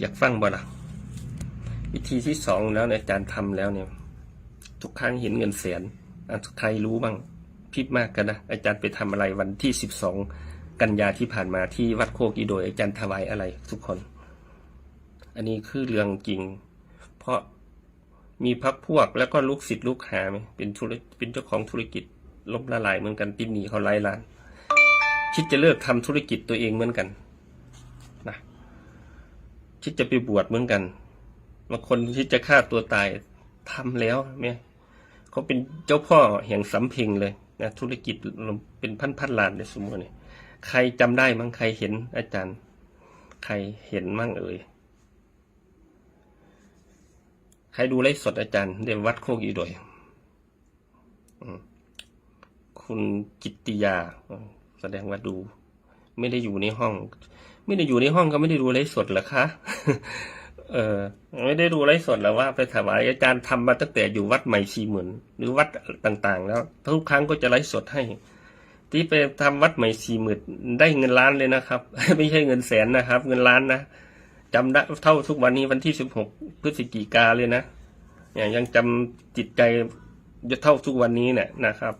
อยากฟังบ่ล่ะ วิธีที่สองแล้วเนี่ยอาจารย์ทำแล้วเนี่ย ทุกครั้งเห็นเงินแสนอะใครรู้บ้างพิบมากกันนะอาจารย์ไปทำอะไรวันที่สิบสองกันยาที่ผ่านมาที่วัดโคกอีโดยอาจารย์ถวายอะไรทุกคน อันนี้คือเรื่องจริง เพราะมีพักพวกแล้วก็ลูกศิษย์ลูกหาไหมเป็นธุรเป็นเจ้าของธุรกิจล้มละลายเหมือนกันติดหนีเขาไล่ล้านคิดจะเลิกทำธุรกิจตัวเองเหมือนกัน คิดจะไปบวชเหมือนกันบางคนคิดจะฆ่าตัวตายทำแล้วเนี่ยเขาเป็นเจ้าพ่อแห่งสำเพ็งเลยนะธุรกิจเป็นพันพันๆล้านในสมมติเนี่ยใครจำได้มั้งใครเห็นอาจารย์ ใครเห็นมั่งเอ่ยใครดูไลฟ์สดอาจารย์เดวัดโคกอีดยอืมคุณจิตติยา แสดงว่าดู ไม่ได้อยู่ในห้อง ไม่ได้อยู่ในห้องก็ไม่ได้ดูไลฟ์สดหรอคะ เออ ไม่ได้ดูไลฟ์สดแล้วว่าไปถวายอาจารย์ทำมาตั้งแต่อยู่วัดใหม่ชีเหมือนหรือวัดต่างๆ แล้วทุกครั้งก็จะไลฟ์สดให้ ที่ไปทำวัดใหม่สี่หมื่นได้เงินล้านเลยนะครับ ไม่ใช่เงินแสนนะครับ เงินล้านนะจำได้เท่าทุกวันนี้วันที่สิบหกพฤศจิกาเลยนะอย่างยังจำจิตใจเท่าทุกวันนี้เนี่ยนะครับ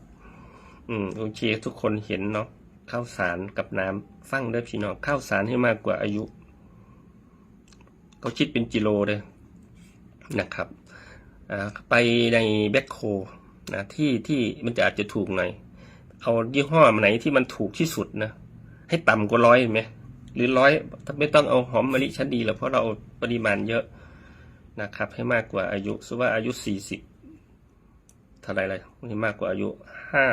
อืมโอเคทุกคนเห็นเนาะ ข้าวสารกับน้ำฟังเด้พี่น้องข้าวสารให้มากกว่าอายุ เขาคิดเป็นกิโลเลยนะครับไปในแบคโคนะที่ที่มันจะอาจจะถูกหน่อย เอายี่ห้อไหนที่มันถูกที่สุดนะให้ต่ำกว่าร้อยไหมหรือร้อยไม่ต้องเอาหอมมะลิชั้นดีหรอกเพราะเราปริมาณเยอะนะครับ ให้มากกว่าอายุสุว่าอายุสี่สิบเท่าไรเลยนี่มากกว่าอายุห้า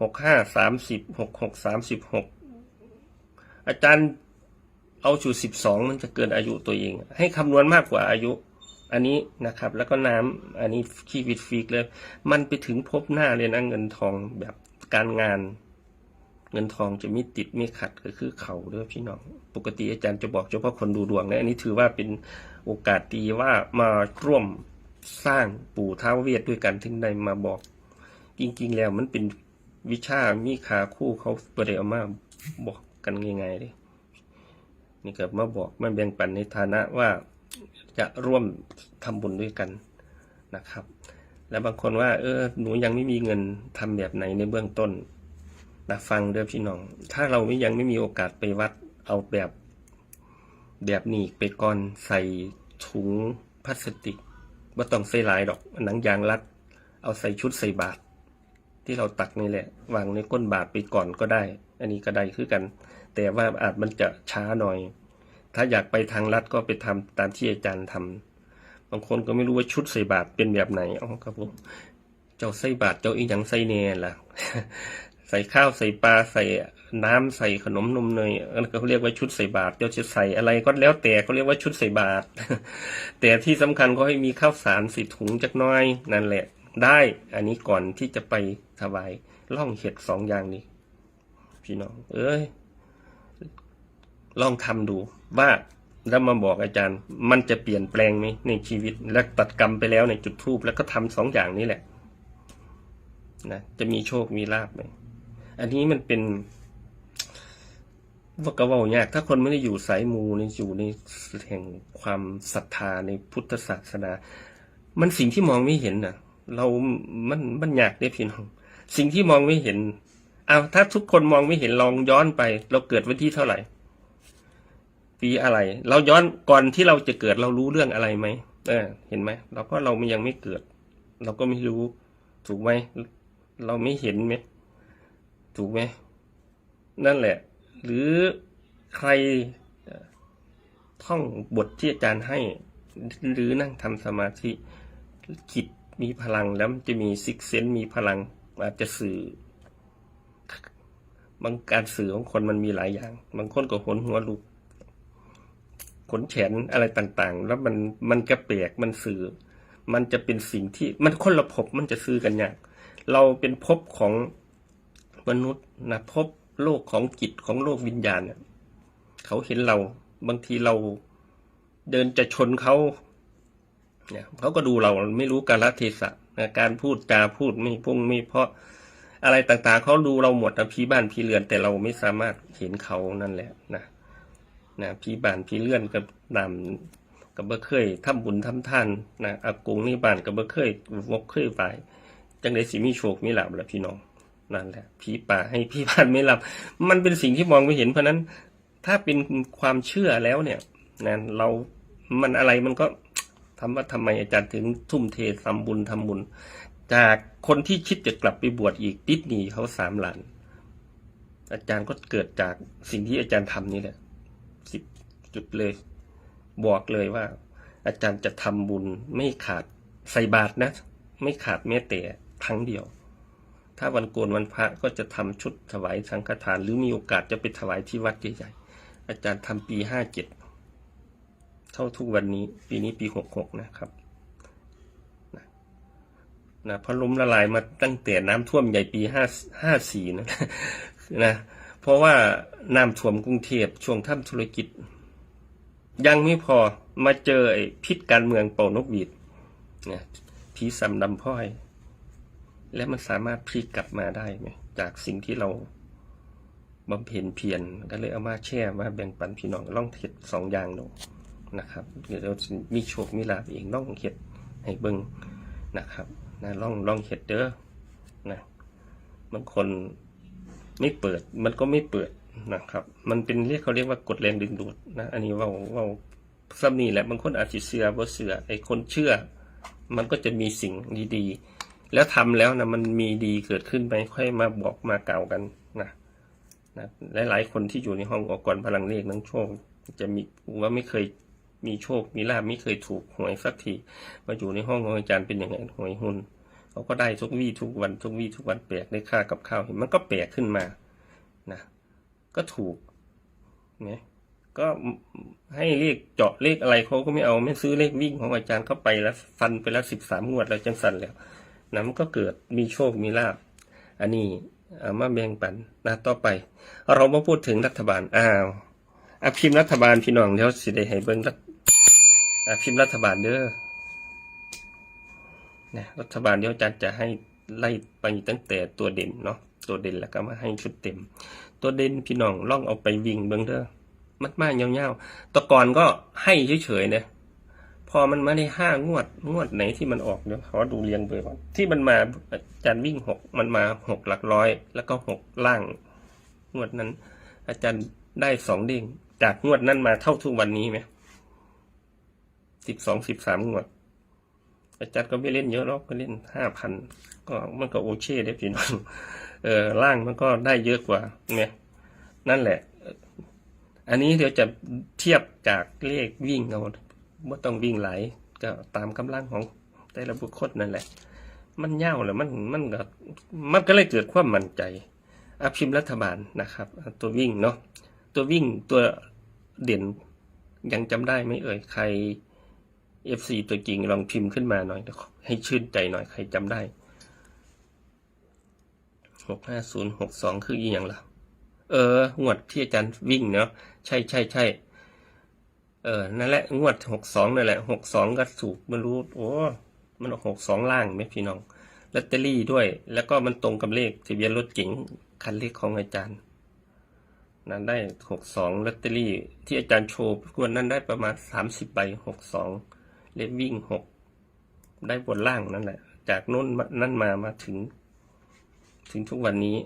หกห้าสามสิบหกหกสามสิบหกอาจารย์เอาจุดสิบสองมันจะเกินอายุตัวเอง ให้คำนวณมากกว่าอายุ อันนี้นะครับ แล้วก็น้ำอันนี้คีวิดฟีกเลย มันไปถึงพบหน้าเลยนะเงินทองแบบการงาน เงินทองจะม่ติดม่ขัดก็คือเขาเด้อพี่น้อง ปกติอาจารย์จะบอกเฉพาะคนดูดวงนะอันนี้ถือว่าเป็นโอกาสดีว่ามาร่วมสร้างปู่ท้าวเวทด้วยกันถึงได้มาบอก จริง ๆ แล้วมันเป็น วิชามีขาคู่เขาประเดี๋ยวมาบอกกันง่ายๆเลยนี่ก็มาบอกมาแบ่งปันในฐานะว่าจะร่วมทำบุญด้วยกันนะครับ แล้วบางคนว่า เออ หนูยังไม่มีเงินทำแบบไหนในเบื้องต้นนะฟังเด้อพี่น้อง ถ้าเราไม่ยังไม่มีโอกาสไปวัดเอาแบบแบบนี้ไปก่อนใส่ถุงพลาสติกว่าต้องใส่หลายดอกหนังยางรัด เอาใส่ชุดใส่บาตร ที่เราตักนี่แหละ วางในก้นบาตรไปก่อนก็ได้ อันนี้ก็ได้คือกัน แต่ว่าอาจมันจะช้าหน่อย ถ้าอยากไปทางลัดก็ไปทำตามที่อาจารย์ทำบางคนก็ไม่รู้ว่าชุดใส่บาตรเป็นแบบไหนอ๋อครับผมเจ้าใส่บาตรเจ้าอีหยังใส่เน่ล่ะ ใส่ข้าวใส่ปลาใส่น้ำใส่ขนมนมเนยอันนนเขาเรียกว่าชุดใส่บาตรเจ้าจะใส่อะไรก็แล้วแต่เขาเรียกว่าชุดใส่บาตรแต่ที่สำคัญก็ให้มีข้าวสารสิถุงจักน้อยนั่นแหละ ได้อันนี้ก่อนที่จะไปถวายล่องเห็ดสองอย่างนี้ พี่น้อง เอ้ย ลองทำดูว่าแล้วมาบอกอาจารย์ มันจะเปลี่ยนแปลงไหมในชีวิต และตัดกรรมไปแล้วในจุดทูบแล้วก็ทำสองอย่างนี้แหละนะจะมีโชคมีลาบไหมอันนี้มันเป็นว่ากระเว่ายาก ถ้าคนไม่ได้อยู่สายมูในอยู่ในแห่งความศรัทธาในพุทธศาสนา มันสิ่งที่มองไม่เห็นน่ะ เรามันมันยากได้พี่น้อง สิ่งที่มองไม่เห็นเอาถ้าทุกคนมองไม่เห็นลองย้อนไป เราเกิดวันที่เท่าไหร่ ปีอะไร เราย้อนก่อนที่เราจะเกิดเรารู้เรื่องอะไรไหมเออ เห็นไหมเราก็เรายังไม่เกิด เราก็ไม่รู้ ถูกไหมเราไม่เห็นไหมถูกไหมนั่นแหละ หรือใครท่องบทที่อาจารย์ให้ หรือนั่งทำสมาธิจิต มีพลังแล้วมันจะมีซิกเซนมีพลังอาจจะสื่อบางการสื่อของคนมันมีหลายอย่าง บางคนก็ขนหัวลุกขนแขนอะไรต่างๆ แล้วมันมันกระเปลกมันสื่อ มันจะเป็นสิ่งที่มันคนละภพมันจะซื้อกันยากเราเป็นภพของมนุษย์นะภพโลกของจิตของโลกวิญญาณเนี่ยเขาเห็นเรา บางทีเราเดินจะชนเขา เนี่ยเขาก็ดูเราไม่รู้การลเทศะการพูดจาพูดไม่พุ่งไม่เพราะอะไรต่างๆเขาดูเราหมดนะพี่บ้านพี่เรือนแต่เราไม่สามารถเห็นเขานั่นแหละนะนะพี่บ้านพี่เลื่อนกับนำกับเบ่เคยทำบุญทำทานนะอากงนี่บ้านกับเบ่เคยวกเคยไปจังได๋สิมีโชคมีลาภล่ะพี่น้องนั่นแหละผีป่าให้พี่บ้านไม่หลับ มันเป็นสิ่งที่มองไม่เห็นเพราะนั้น ถ้าเป็นความเชื่อแล้วเนี่ยนะเรามันอะไรมันก็ ทำว่าทำไมอาจารย์ถึงทุ่มเททำบุญทำบุญ จากคนที่คิดจะกลับไปบวชอีกติดหนีเขาสามหล้านอาจารย์ก็เกิดจากสิ่งที่อาจารย์ทำนี่แหละสิบจุดเลย บอกเลยว่า อาจารย์จะทำบุญไม่ขาดใส่บาตรนะ ไม่ขาดแม้แต่ครั้งเดียว ถ้าวันโกนวันพระก็จะทำชุดถวายสังฆทาน หรือมีโอกาสจะไปถวายที่วัดใหญ่ๆอาจารย์ทำปีห้าเจ็ด ท่าทุกวันนี้ ปีนี้ปีหกหกนะครับนะเพราะล้มละลายมาตั้งแต่น้ำท่วมใหญ่ปีห้าห้าสี่นะนะเพราะว่าน้ำท่วมกรุงเทพช่วงท่ำธุรกิจ ยังไม่พอมาเจอไอ้พิษการเมืองเป่านกหวีดนี่ยผีสำดำพ้อย และมันสามารถพลิกกลับมาได้ไหมจากสิ่งที่เราบำเพ็ญเพียรก็เลยเอามาแช่มาแบ่งปันพี่น้องล่องเห็ดสองอย่างดู นะครับ เดี๋ยวเรามีโชคมีลาภเองล่องเห็ดให้เบิ้งนะครับนะล่องล่องเห็ดเด้อนะบางคนไม่เปิดมันก็ไม่เปิดนะครับ มันเป็นเรียกเขาเรียกว่ากฎแรงดึงดูดนะอันนี้เว่าเว่าซ้ำนี่แหละบางคนอาจจะเชื่อบ่เชื่อไอ้คนเชื่อ มันก็จะมีสิ่งดีๆ แล้วทำแล้วนะมันมีดีเกิดขึ้นไหมค่อยมาบอกมาเก่ากันนะนะหลายๆคนที่อยู่ในห้องอกรพลังเลขนังโชคจะมีว่าไม่เคย มีโชค มีลาบไม่เคยถูกหวยสักที มาอยู่ในห้องของอาจารย์เป็นยังไงหวยหุ้นเขาก็ได้ทุกวี่ทุกวันทุกวี่ทุกวันแปลกได้ค่ากับข้าวเห็นมันก็แปลกขึ้นมานะก็ถูกเนี่ยก็ให้เลขเจาะเลขอะไรเขาก็ไม่เอาไม่ซื้อเลขวิ่งของอาจารย์เข้าไปแล้วฟันไปแล้วสิบสามงวดแล้วจังสันแล้วนะมันก็เกิดมีโชคมีลาบอันนี้เอามาแบ่งปันนะต่อไป เรามาพูดถึงรัฐบาลอ้าวอะพิมรัฐบาลพี่น้องเดี๋ยวสิได้ให้เบิ่งรัฐอะ พิมพ์รัฐบาลเด้อนะรัฐบาลเดี๋ยวอาจารย์จะให้ไล่ไปตั้งแต่ตัวเด่นเนาะตัวเด่นแล้วก็มาให้ชุดเต็ม ตัวเด่นพี่น้องล่องเอาไปวิ่งเบิ่งเด้อมัดมากยาวๆตะก่อนก็ให้เฉยๆเนะพอมันมาได้ห้างวดงวดไหนที่มันออกเดี๋ยวขอดูเรียงเบอร์ก่อนที่มันมาอาจารย์วิ่งหกมันมาหกหลักร้อย แล้วก็หกล่างงวดนั้น อาจารย์ได้สองเด้งจากงวดนั้นมาเท่าทุกวันนี้ไหม สิบสองสิบสามงวดอาจารย์ก็ไม่เล่นเยอะหรอกก็เล่นห้าพันก็มันก็โอเช่ได้พี่น้องเออล่างมันก็ได้เยอะกว่าเนี่ยนั่นแหละ อันนี้เดี๋ยวจะเทียบจากเลขวิ่งเอาว่าต้องวิ่งไหลก็ตามกำลังของแต่ละบุคคลนั่นแหละ มันเย่าแหละมันมันก็มันก็เลยเกิดความมั่นใจอาพิมรัฐบาลนะครับ ตัววิ่งเนาะตัววิ่งตัวเด่นยังจำได้ไหมเอ่ยใคร เอฟซีตัวจริงลองพิมพ์ขึ้นมาหน่อย ให้ชื่นใจหน่อยใครจำได้หกห้าศูนย์หกสองคืออีอย่างละเออ งวดที่อาจารย์วิ่งเนาะใช่ใช่ใช่เออ นั่นแหละ งวดหกสองนั่นแหละหกสองก็ถูกไม่รู้ โอ้มันหกสองล่างไหมพี่น้องลอตเตอรี่ด้วย แล้วก็มันตรงกับเลขทะเบียนรถเก๋งคันเลขของอาจารย์ นั้นได้หกสองลอตเตอรี่ที่อาจารย์โชว์งวดนั้นได้ประมาณสามสิบใบหกสอง เลขวิ่งหกได้บนล่างนั่นแหละ จากโน้นนั่นมามาถึง ถึงทุกวันนี้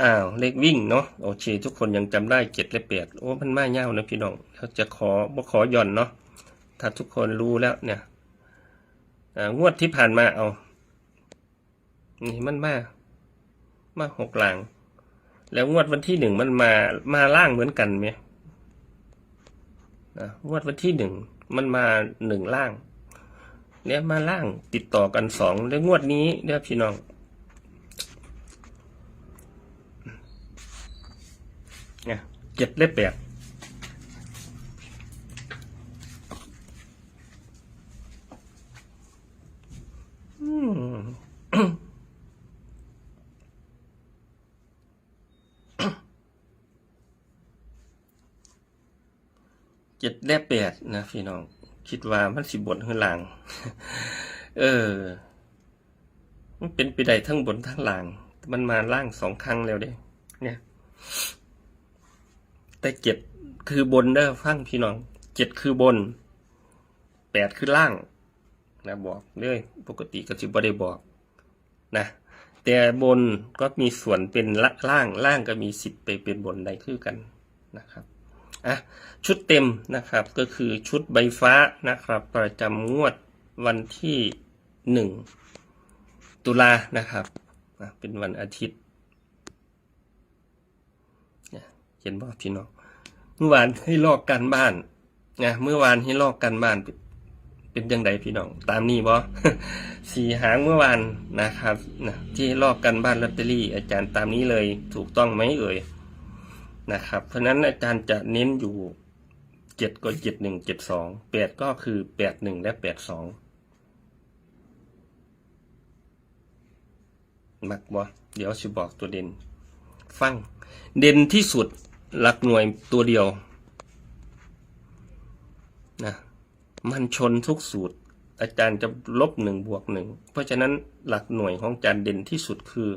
อ้าวเลขวิ่งเนาะโอเค ทุกคนยังจำได้เจ็ดและแปดโอ้มันมาเง่านะพี่น้องเขาจะขอบ่ขอหย่อนเนาะถ้าทุกคนรู้แล้วเนี่ยงวดที่ผ่านมาเอา นี่มันมามาหกหลัง แล้วงวดวันที่หนึ่งมันมามาล่างเหมือนกันไหม นะงวดวันที่หนึ่งมันมาหนึ่งล่าง เนี่ยมาล่างติดต่อกันสองในงวดนี้เนี่ยพี่น้อง เนี่ยเจ็ดและแปดอืม เจ็ด และแปดนะพี่น้อง คิดว่ามันสิบนข้างหลัง เออ มันเป็นไปได้ทั้งบนทั้งหล่างมันมาล่างสองครั้งแล้วเด้เนี่ย แต่เจ็ดคือบนเด้อฟังพี่น้องเจ็ดคือบนแปดคือล่างนะบอกเลยปกติก็จะบ่ได้บอกนะแต่บนก็มีส่วนเป็นละล่างล่างก็มีสิบไปเป็นบนได้คือกันนะครับ อะชุดเต็มนะครับก็คือชุดใบฟ้านะครับ ประจำงวดวันที่หนึ่งตุลานะครับเป็นวันอาทิตย์เนี่ยเห็นบ่พี่น้องเมื่อวานให้ลอกการบ้านนะเมื่อวานให้ลอกการบ้านเป็นยังไงพี่น้องตามนี้บ่สี่หางเมื่อวานนะครับนะที่ลอกกันบ้านลอตเตอรี่ อาจารย์ตามนี้เลยถูกต้องไหมเอ่ย นะครับ เพราะนั้นอาจารย์จะเน้นอยู่เจ็ดก็เจ็ดหนึ่งเจ็ดสองแปดก็คือแปดหนึ่งและแปดสองมักบ่เดี๋ยวสิบอกตัวเด่น ฟัง เด่นที่สุดหลักหน่วยตัวเดียวนะมันชนทุกสูตร อาจารย์จะลบหนึ่งบวกหนึ่งเพราะฉะนั้นหลักหน่วยของอาจารย์เด่นที่สุดคือ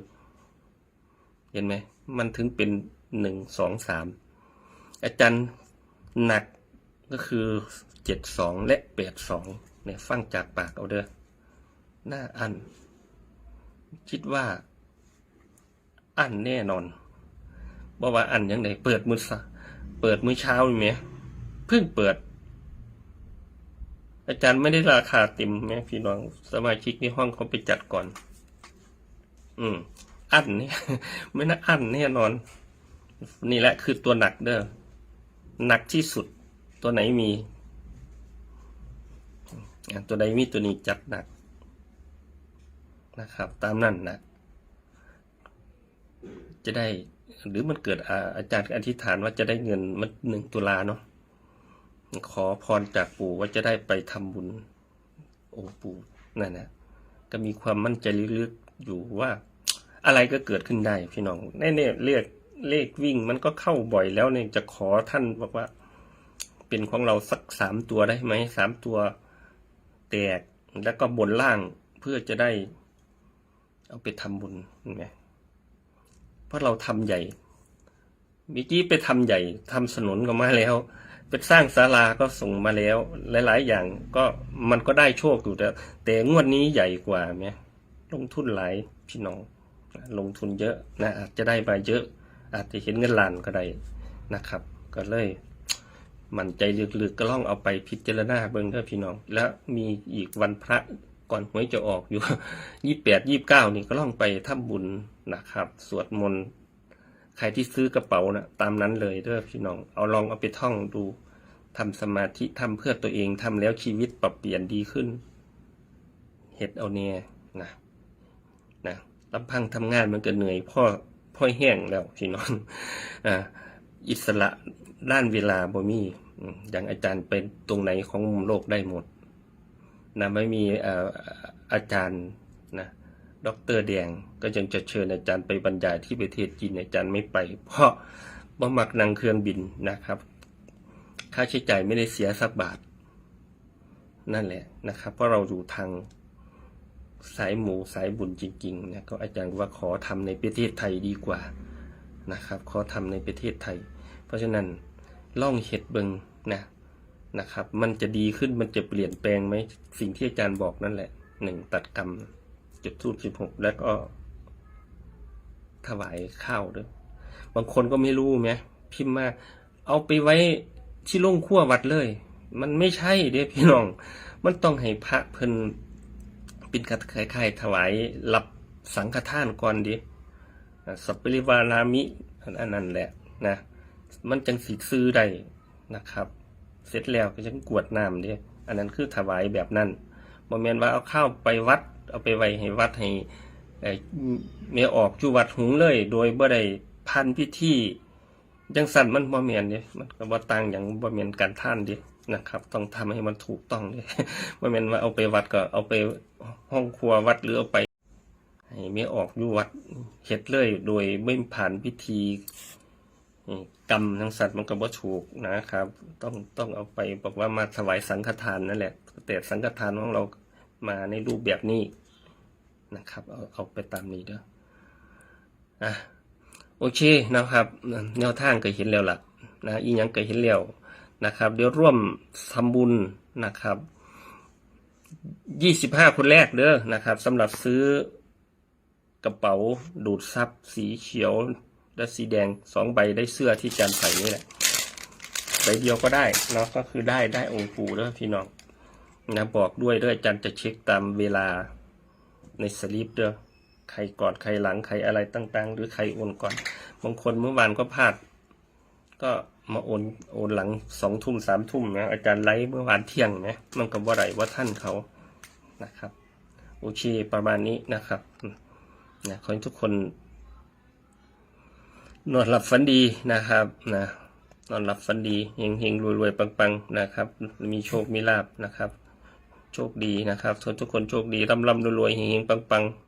เห็นไหมมันถึงเป็น หนึ่งสองสามอาจารย์หนักก็คือเจ็ดสองและแปดสองเนี่ยฟังจากปากเอาเด้อหน้าอัน คิดว่า อันแน่นอนบอกว่าอันยังไงเปิดมือซะเปิดมือเช้าไหมเพิ่งเปิด อาจารย์ไม่ได้ราคาเต็มไหมพี่น้องสมาชิกในห้องเขาไปจัดก่อน อืม อันนี่ไม่น่าอันแน่นอน นี่แหละคือตัวหนักเด้อหนักที่สุดตัวไหนมีตัวใดมีตัวนี้จัดหนักนะครับ ตามนั่นนะจะได้หรือมันเกิดอาอาจารย์อธิษฐานว่าจะได้เงินมันหนึ่งตุลาเนาะขอพรจากปู่ว่าจะได้ไปทำบุญโอ้ปู่นั่นนะก็มีความมั่นใจลึกๆอยู่ว่า อะไรก็เกิดขึ้นได้พี่น้องแน่ๆเรียก เลขวิ่งมันก็เข้าบ่อยแล้วเนี่ยจะขอท่านบอกว่า เป็นของเราสักสามตัวได้ไหมสามตัวแตกแล้วก็บนล่างเพื่อจะได้ เอาไปทำบุญเห็นไหมเพราะเราทำใหญ่เมื่อกี้ไปทำใหญ่ทำสนุนก็มาแล้วไปสร้างศาลาก็ส่งมาแล้ว หลาย ๆ อย่างก็มันก็ได้โชคอยู่แต่แต่งวดนี้ใหญ่กว่าไหมลงทุนหลายพี่น้องลงทุนเยอะนะอาจจะได้มาเยอะ อาจจะเห็นเงินล้านก็ได้นะครับ ก็เลย มันใจลึกๆก็ล่องเอาไปพิจารณาเบิ่งเด้อพี่น้อง แล้วมีอีกวันพระก่อนหวยจะออกอยู่ยี่แปดยี่บเก้านี่ก็ล่องไปทำบุญนะครับ สวดมนต์ใครที่ซื้อกระเป๋านะตามนั้นเลยเด้อพี่น้อง เอาลองเอาไปท่องดูทำสมาธิทำเพื่อตัวเองทำแล้วชีวิตปรับเปลี่ยนดีขึ้นเฮ็ดเอาเนี่ยนะนะลำพังทำงานมันก็เหนื่อยพ่อ พ่อยแห้งแล้วพี่น้องอ่าอิสระด้านเวลาบ่มีอย่างอาจารย์เป็นตรงไหนของมุมโลกได้หมดนะไม่มีอาจารย์นะดอกเตอรแดงก็ยังจะเชิญอาจารย์ไปบรรยายที่ประเทศจีนอาจารย์ไม่ไป เพราะบ่มักนั่งเครื่องบินนะครับ ค่าใช้จ่ายไม่ได้เสียสักบาท นั่นแหละนะครับ เพราะเราอยู่ทาง สายหมูสายบุญจริงๆนะก็อาจารย์ว่าขอทำในประเทศไทยดีกว่านะครับ ขอทำในประเทศไทย เพราะฉะนั้นล่องเห็ดเบิงนะนะครับ มันจะดีขึ้นมันจะเปลี่ยนแปลงไหมสิ่งที่อาจารย์บอกนั่นแหละหนึ่งตัดกรรมจุดทูบสิบหกแล้วก็ถวายข้าวด้วยบางคนก็ไม่รู้ไหมพิมพ์มาเอาไปไว้ที่โล่งขั้ววัดเลย มันไม่ใช่เด้พี่น้อง มันต้องให้พระเพิ่น เป็นกรคล้ายๆถวายรับสังฆทานก่อนดิสัพปริวารามิอันนั้นแหละนะมันจังสีซื้อได้นะครับ เสร็จแล้วก็จังกวดน้ำดิอันนั้นคือถวายแบบนั้นบ่แม่นว่าเอาข้าวไปวัด เอาไปไว้ให้วัดให้ไอ้เมียออกจุวัดหุงเลย โดยบ่ได้พันพิธีจังสั่นมันบ่แม่นด้มันก็บ่ต่างหยังบ่แม่นการท่านดิ นะครับ ต้องทำให้มันถูกต้องเด้บ่แม่นว่าเอาไปวัดก็เอาไปห้องครัววัดหรือเอาไปให้มีออกอยู่วัดเฮ็ดเลย โดยไม่ผ่านพิธีกรรมทั้งสัตว์มันก็บ่ถูกนะครับ ต้องต้องเอาไปบอกว่ามาถวายสังฆทานนั่นแหละ แต่สังฆทานของเรามาในรูปแบบนี้นะครับ เอาเอาไปตามนี้เด้ออะโอเคนะครับแนวทางก็เห็นแล้วล่ะนะอีหยังก็เห็นแล้ว นะครับเดี๋ยวร่วมทำบุญนะครับยี่สิบห้าคนแรกเด้อนะครับสำหรับซื้อกระเป๋าดูดซับสีเขียวและสีแดงสองใบได้เสื้อที่จารย์ใส่นี่แหละใบเดียวก็ได้เนาะก็คือได้ได้องค์ปู่เด้อพี่น้องนะบอกด้วยด้ออาจารย์จะเช็คตามเวลาในสลิปเด้อใครก่อนใครหลังใครอะไรต่างๆ หรือใครโอนก่อนบางคนเมื่อวานก็พลาด ก็ มาโอนโอนหลังสองทุ่มสามทุ่มนะอาจารย์ไลฟ์เมื่อวานเที่ยงนะมันก็บ่ไรว่าท่านเขานะครับ โอเคประมาณนี้นะครับนะขอให้ทุกคน นอนหลับฝันดีนะครับนะนอนหลับฝันดีเฮงเฮงรวยรวยๆปังๆนะครับ มีโชคมีลาบนะครับ โชคดีนะครับทุกทุกคนโชคดีร่ำร่ำรวยรวยเฮงเฮงปังๆ